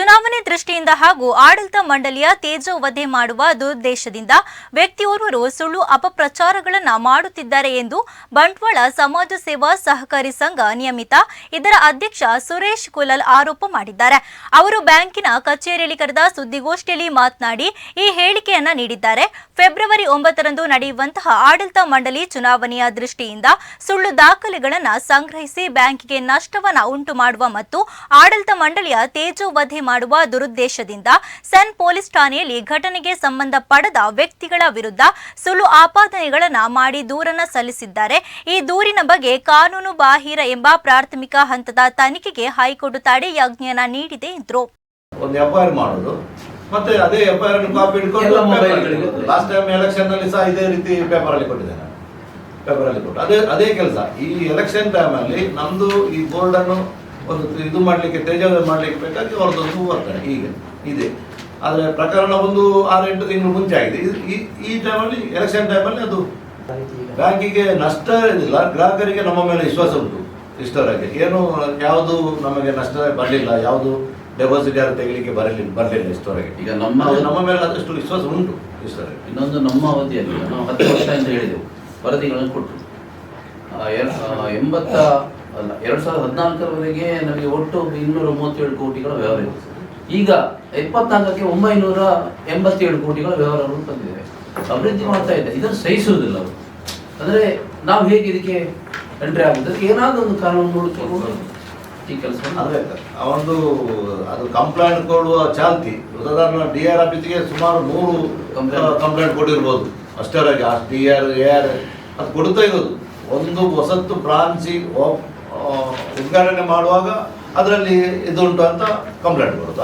ಚುನಾವಣೆ ದೃಷ್ಟಿಯಿಂದ ಹಾಗೂ ಆಡಳಿತ ಮಂಡಳಿಯ ತೇಜೋವಧೆ ಮಾಡುವ ದುರುದ್ದೇಶದಿಂದ ವ್ಯಕ್ತಿಯೋರ್ವರು ಸುಳ್ಳು ಅಪಪ್ರಚಾರಗಳನ್ನು ಮಾಡುತ್ತಿದ್ದಾರೆ ಎಂದು ಬಂಟ್ವಾಳ ಸಮಾಜ ಸೇವಾ ಸಹಕಾರಿ ಸಂಘ ನಿಯಮಿತ ಇದರ ಅಧ್ಯಕ್ಷ ಸುರೇಶ್ ಕುಲಲ್ ಆರೋಪ ಮಾಡಿದ್ದಾರೆ. ಅವರು ಬ್ಯಾಂಕಿನ ಕಚೇರಿಯಲ್ಲಿ ಕರೆದ ಸುದ್ದಿಗೋಷ್ಠಿಯಲ್ಲಿ ಮಾತನಾಡಿ ಈ ಹೇಳಿಕೆಯನ್ನ ನೀಡಿದ್ದಾರೆ. ಫೆಬ್ರವರಿ ಒಂಬತ್ತರಂದು ನಡೆಯುವಂತಹ ಆಡಳಿತ ಮಂಡಳಿ ಚುನಾವಣೆಯ ದೃಷ್ಟಿಯಿಂದ ಸುಳ್ಳು ದಾಖಲೆಗಳನ್ನು ಸಂಗ್ರಹಿಸಿ ಬ್ಯಾಂಕಿಗೆ ನಷ್ಟವನ್ನು ಉಂಟು ಮಾಡುವ ಮತ್ತು ಆಡಳಿತ ಮಂಡಳಿಯ ತೇಜೋವಧೆ ಮಾಡುವ ದುರುದ್ದೇಶದಿಂದ ಸನ್ ಪೊಲೀಸ್ ಠಾಣೆಯಲ್ಲಿ ಘಟನೆಗೆ ಸಂಬಂಧಪಡದ ವ್ಯಕ್ತಿಗಳ ವಿರುದ್ಧ ಸುಳ್ಳು ಆಪಾದನೆಗಳನ್ನು ಮಾಡಿ ದೂರನ್ನ ಸಲ್ಲಿಸಿದ್ದಾರೆ. ಈ ದೂರಿನ ಬಗ್ಗೆ ಕಾನೂನು ಬಾಹಿರ ಎಂಬ ಪ್ರಾಥಮಿಕ ಹಂತದ ತನಿಖೆಗೆ ಹೈಕೋರ್ಟ್ ತಡೆಯಾಜ್ಞೆಯನ್ನ ನೀಡಿದೆ ಎಂದರು. ಒಂದು ಎಫ್ ಮಾಡೋದು. ಮತ್ತೆ ಅದೇ ಎಫ್ ಐ ಆರ್ ಕಾಪಿ ಇಟ್ಕೊಂಡು. ಹಿಡ್ಕೊಂಡು ಲಾಸ್ಟ್ ಟೈಮ್ ಎಲೆಕ್ಷನ್ ಅಲ್ಲಿ ಸಹ ಇದೇ ರೀತಿ ಪೇಪರ್ ಅಲ್ಲಿ ಕೊಟ್ಟಿದ್ದೇನೆ ಪೇಪರ್ ಅಲ್ಲಿ ಕೊಟ್ಟು. ಅದೇ ಅದೇ ಕೆಲಸ. ಈ ಎಲೆಕ್ಷನ್ ಟೈಮ್ ಅಲ್ಲಿ ನಮ್ದು ಈ ಬೋರ್ಡ್ ಅನ್ನು ಒಂದು ಇದು ಮಾಡ್ಲಿಕ್ಕೆ ತೇಜಾವಧಿ ಮಾಡ್ಲಿಕ್ಕೆ ಬೇಕಾಗಿ ಅವ್ರದ್ದೊಂದು ಬರ್ತಾರೆ ಈಗ ಇದೆ. ಆದರೆ ಪ್ರಕರಣ ಒಂದು ಆರು ಎಂಟು ತಿಂಗಳು ಮುಂಚೆ ಆಗಿದೆ. ಇದು- ಈ ಟೈಮಲ್ಲಿ ಎಲೆಕ್ಷನ್ ಟೈಮಲ್ಲಿ ಅದು ಬ್ಯಾಂಕಿಗೆ ನಷ್ಟ ಇರಲಿಲ್ಲ ಗ್ರಾಹಕರಿಗೆ ನಮ್ಮ ಮೇಲೆ ವಿಶ್ವಾಸ ಉಂಟು ಇಷ್ಟರಾಗಿ ಏನು ಯಾವುದು ನಮಗೆ ನಷ್ಟ ಬರಲಿಲ್ಲ ಯಾವುದು ಡೆಪಾಸಿಟ್ ಯಾರು ತೆಗಿಲಿಕ್ಕೆ ಬರಲಿಲ್ಲ ಬರಲಿಲ್ಲ ಇಷ್ಟವರೆಗೆ ಈಗ ನಮ್ಮ ನಮ್ಮ ಮೇಲೆ ಆದಷ್ಟು ವಿಶ್ವಾಸ ಉಂಟು ಇಷ್ಟವರೆಗೆ ಇನ್ನೊಂದು ನಮ್ಮ ಅವಧಿಯಲ್ಲಿ ನಾವು ಹತ್ತು ವರ್ಷ ಅಂತ ಹೇಳಿದೆವು ವರದಿಗಳನ್ನು ಕೊಟ್ಟರು. ಎಂಬತ್ತ ಅಲ್ಲ ಎರಡು ಸಾವಿರದ ಹದಿನಾಲ್ಕರವರೆಗೆ ನಮಗೆ ಒಟ್ಟು ಇನ್ನೂರ ಮೂವತ್ತೇಳು ಕೋಟಿಗಳ ವ್ಯವಹಾರ ಇತ್ತು. ಈಗ ಇಪ್ಪತ್ನಾಲ್ಕಕ್ಕೆ ಒಂಬೈನೂರ ಎಂಬತ್ತೇಳು ಕೋಟಿಗಳ ವ್ಯವಹಾರಗಳು ಬಂದಿದೆ ಅಭಿವೃದ್ಧಿ ಮಾಡ್ತಾ ಇದೆ. ಇದನ್ನು ಸಹಿಸುವುದಿಲ್ಲ ಅವರು. ಅಂದರೆ ನಾವು ಹೇಗೆ ಇದಕ್ಕೆ ಎಂಟ್ರಿ ಆಗುತ್ತೆ ಏನಾದರೂ ಒಂದು ಕಾನೂನು ನೋಡಿಕೊಂಡು ಈ ಕೆಲಸ ಅದೇ ಆ ಒಂದು ಅದು ಕಂಪ್ಲೇಂಟ್ ಕೊಡುವ ಚಾಲ್ತಿ ಉದಾಹರಣೆ ಡಿ ಆರ್ ಆಫೀಸ್ಗೆ ಸುಮಾರು ನೂರು. ಕಂಪ್ಲೇಂಟ್ ಕೊಟ್ಟಿರ್ಬೋದು. ಅಷ್ಟರವರೆಗೆ ಆ ಡಿ ಆರ್ ಎ ಆರ್ ಅದು ಕೊಡ್ತಾ ಇರೋದು. ಒಂದು ಹೊಸತ್ತು ಬ್ರಾಂಚಿ ಉದ್ಘಾಟನೆ ಮಾಡುವಾಗ ಅದರಲ್ಲಿ ಇದುಂಟು ಅಂತ ಕಂಪ್ಲೇಂಟ್ ಕೊಡೋದು